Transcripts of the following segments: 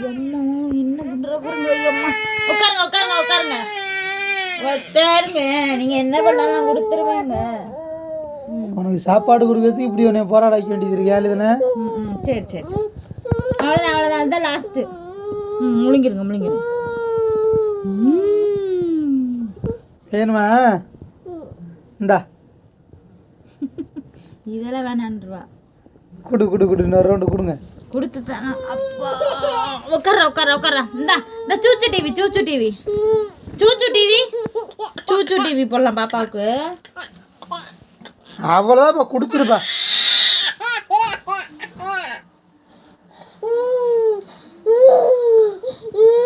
அம்மா என்ன பண்ற பாருங்க உட்காருங்க உட்காருங்க உட்காருங்க. உட்காருங்க. நீங்க என்ன பண்ணாலும் கொடுத்துருவேங்க. உனக்கு சாப்பாடு கொடுக்கறதுக்கு இப்படி உன்னை போராட வைக்க வேண்டியது இருக்கு ஏழு தானே ம், ம், சரி சரி சரி. அவ்வளோதான் அவ்வளோதான் அதுதான் லாஸ்ட்டு ம் முழுங்கிருங்க. வேணுமா? இந்தா. இதெல்லாம் வேணான்றவா. குடு குடு குடு. இன்னொரு ரவுண்டு கொடுங்க. கொடுத்து தானே அப்பா. உட்கார உட்கார உட்கார இந்தா இந்த ChuChu TV ChuChu TV ChuChu TV ChuChu TV போடலாம் பாப்பாவுக்கு. அவ்வளோதான் இப்போ கொடுத்துருப்பா.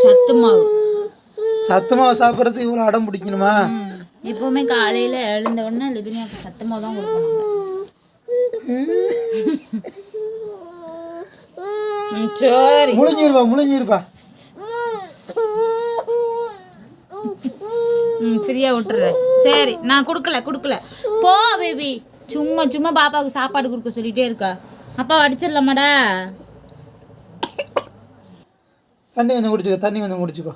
சத்து மாவு சத்தமாக சாப்பிட்றதுக்கு இவ்வளோ அடம் பிடிக்கணுமா. எப்பவுமே காலையில எழுந்த உடனே லிதுனியாக்கு சத்து மாவு தான் கொடுக்கணும். சரி முழுங்கிருப்பா முழுங்கிருப்பா. ம் ஃப்ரீயா விட்டுறேன் சரி நான் கொடுக்கல கொடுக்கல. போ பேபி சும்மா சும்மா பாப்பாவுக்கு சாப்பாடு கொடுக்க சொல்லிட்டே இருக்கா. அப்பா அடிச்சிடலாமாடா? தண்ணி கொஞ்சம் குடிச்சுக்கோ தண்ணி கொஞ்சம் குடிச்சுக்கோ.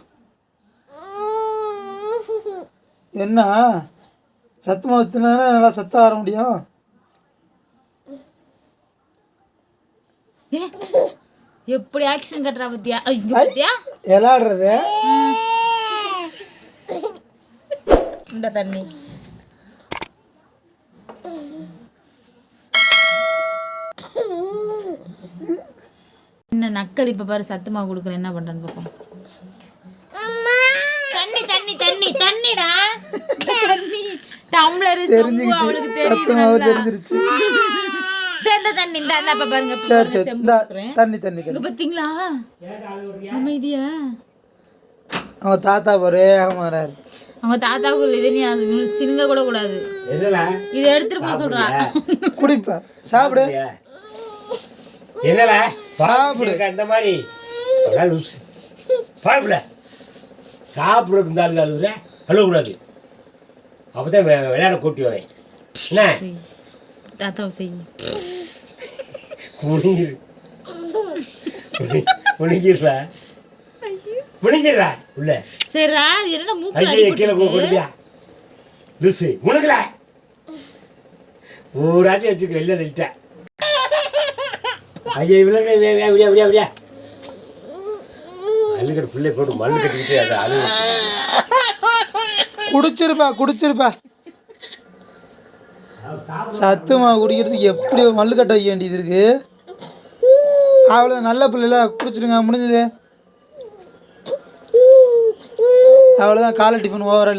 என்ன? சத்து மாவு தின்னாதானே நல்லா சத்தா வர முடியும்? ஏ, எப்படி ஆக்ஷன் கட்டுறா பத்தியா? பத்தியா? விளாடுறது இந்த தண்ணி. என்ன நக்கல் இப்ப பாரு சத்துமா கொடுக்குறேன். என்ன பண்றேன்னு பார்ப்போம் தண்ணி தண்ணி தண்ணி தண்ணிடா. தண்ணி. டம்ளர் செம்பு அவளுக்கு தெரியுது தெரிஞ்சிருச்சு. சேர்ந்த தண்ணி இந்த இப்ப பாருங்க. சரி சரி. இந்த. தண்ணி தண்ணி தண்ணி. பாத்தீங்களா? அமைதியா. அவன் தாத்தா பாரு வேகமாக வராரு. அவங்க தாத்தாவுக்கு இது நீ அது சினுங்க கூட கூடாது. என்னடா? இதை எடுத்துட்டு போக சொல்றா. குடிப்பா. சாப்பிடு. என்னடா? சாப்பிடு. சாப்பிடு இந்த மாதிரி. சாப்பிட சாப்பிட இருந்தாலும் அழுகுற அழுகக்கூடாது அப்போ தான் விளையாட கூட்டி வரேன் என்ன? தாத்தாவை செய்யும் முனிங்கிரு முனிங்கிடுறா முனிங்கிடுறா உள்ள சரிடா என்ன மூக்கு ஐயே கீழே கொடுத்தியா லூசு முனுக்கல ஊராச்சும் வச்சுக்க வெளில தள்ளிட்டேன் ஐயா இவ்வளோ விடியா விடியா விடியா அழுகிற பிள்ளை போட்டு மண்ணு கட்டிக்கிட்டு அதை அழுகு குடிச்சிருப்பா குடிச்சிருப்பா. சத்து மாவு குடிக்கிறதுக்கு எப்படி மல்லு கட்ட வைக்க வேண்டியது இருக்கு. அவ்வளோ நல்ல பிள்ளைல குடிச்சிருங்க முடிஞ்சது. அவ்வளோதான் காலை டிஃபன் ஓவரா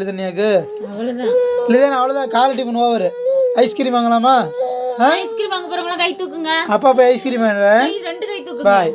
அவ்வளவுதான். இல்லைதானே அவ்வளோதான் காலை டிஃபன் ஓவர் ஐஸ்கிரீம் வாங்கலாமா? ஐஸ்கிரீம் வாங்க போறவங்களாம் கை தூக்குங்க. அப்பா போய் ஐஸ்கிரீம் வாங்குறேன் ரெண்டு கை தூக்குங்க. பாய்